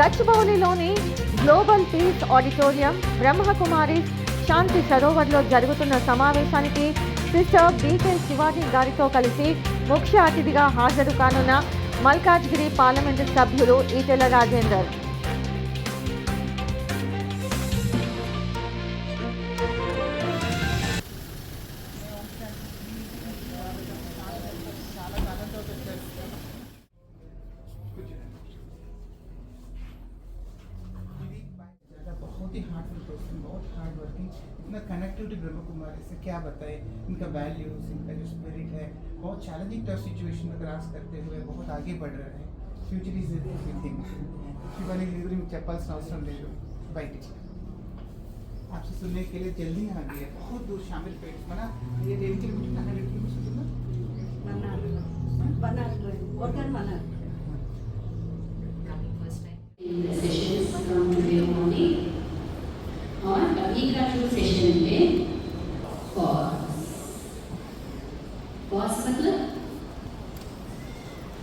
గచ్చిబౌలిలోని global peace auditorium Brahmakumari Shanti సరోవర్లో జరుగుతున్న సమావేశానికి sister BK Shivaji గారితో కలిసి ముఖ్య అతిథిగా హాజరు కానున్న మల్కాజ్గిరి పార్లమెంటు సభ్యులు ఈటెల రాజేందర్ इतना कनेक्टिविटी ब्रह्म कुमार से क्या बताए इनका वैल्यूज इनका जो स्पिरिट है बहुत चैलेंजिंग टफ सिचुएशन में क्रास करते हुए बहुत आगे बढ़ रहे हैं future is everything Shivani delivery में चप्पल अवसर ले लो बयटिक आपसे सुनने के लिए जल्दी आ गई है बहुत दूर शामिल पेट बना ये डेढ़ किलोमीटर का हंड्रेड किलोमीटर सुनना बना होटल बना Sessions from Deomani. Pause मतलब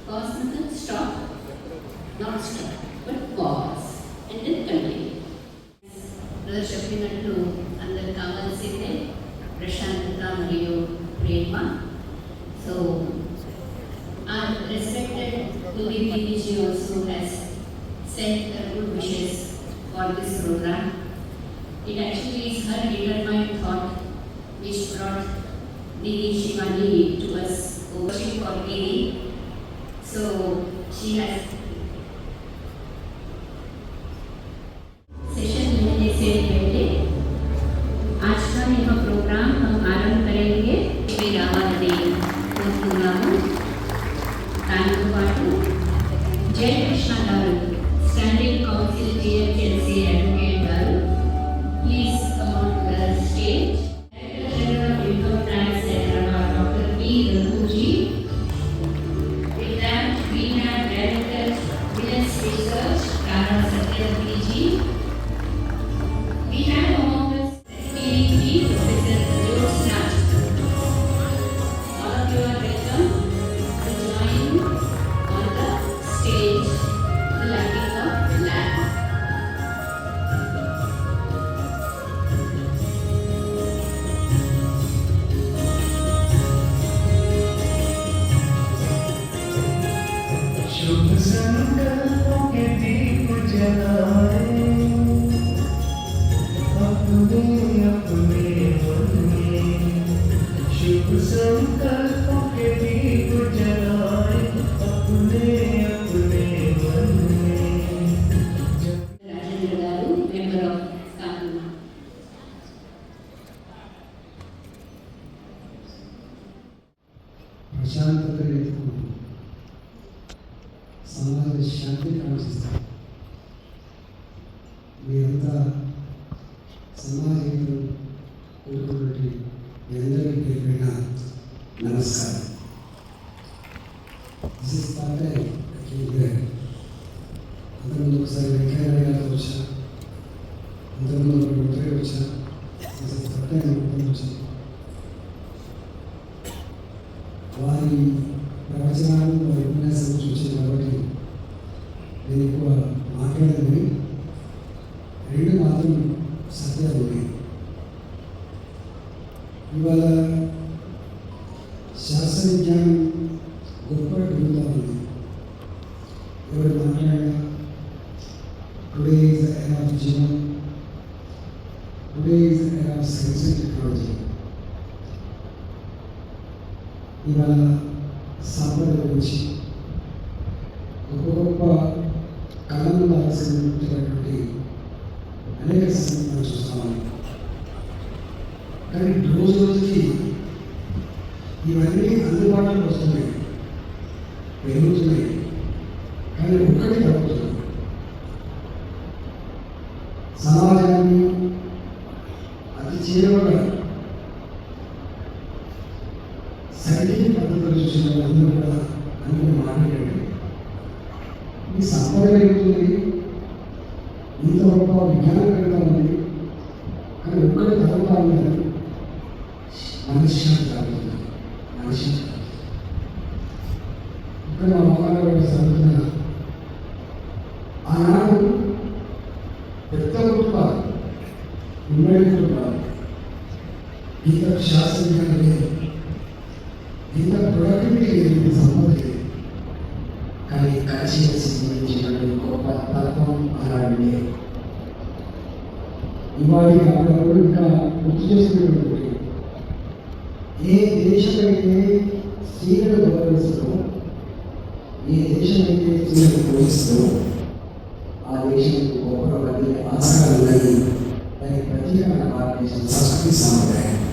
pause मतलब stop, not stop, but pause and then continue. Brother చెప్పినట్లు అందరు కావాల్సిందే ప్రశాంతత మరియు ప్రేమ I our respected Kuldevi also has sent her good wishes for this program. It actually is her determined thought which brought division money towards overseas or any a nossa vida pedir शांत तरी कुटुंब सारा शांत आहोत मी आता समाज गुरु गुरुजी ಎಲ್ಲರಿಗೂ ಎಲ್ಲರಿಗೂ ವಂದನೆಗಳು ನಮಸ್ಕಾರ ಜೈ ಸತ್ಯದೈಗೆ ಆದಂತೂ ಸರ್ ಎಲ್ಲರಿಗೂ ಕೇಳ್ನಾದಂತೂ ಸರ್ ಅಂತಂದ್ರೆ ಗುರುಗಳೇ ವಚಸ ಸಸತಕೇ నేను ఎక్కువ మాట్లాడేది రెండు మాత్రం సత్యాలు ఉన్నాయి ఇవాళ శాస్త్రజ్ఞానం గొప్ప పెరుగుతా ఉంది ఎవరు మాట్లాడినా today is the end of Jeevan today is the end of science and technology ఇవాళ సాంప్రదాయం వచ్చింది కానీ రోజు రోజుకి ఇవన్నీ అందుబాటులోకి వస్తున్నాయి పెరుగుతున్నాయి కానీ ఒక్కటి తగ్గుతున్నాయి సమాజాన్ని అతి చేరువగా సైనిక పద్ధతులు చూసిన అందరూ కూడా అందరూ మాట్లాడండి ఈ సంపద ఏమవుతుంది ఇంత గొప్ప విజ్ఞానం పెరుగుతుంది కానీ ఒక్కటి తగ్గుతా ఉంది మనిషి మనిషి ఇక్కడ మా మహారాజు చదువుతున్న ఆనాడు పెద్ద కుటుంబాలు ఉమ్మడి కుటుంబాలు ఇంత శాస్త్రీయంగా లేదు ఇంత ప్రొడక్టివిటీ లేదు ఇంత సంపద లేదు కానీ కలిసి సంబంధించినటువంటి గొప్ప తత్వం అలాంటి ఇవాళ అప్పుడప్పుడు ఇంకా గుర్తు చేసుకునేటువంటి ఏ దేశమైతే స్త్రీలను గౌరవిస్తూ ఏ దేశమైతే స్త్రీలను గౌరవిస్తూ ఆ దేశానికి గొప్ప ఆధారాలు ఉన్నాయి దానికి ప్రత్యేకమైన భారతదేశం సంస్కృతి సాంప్రదాయం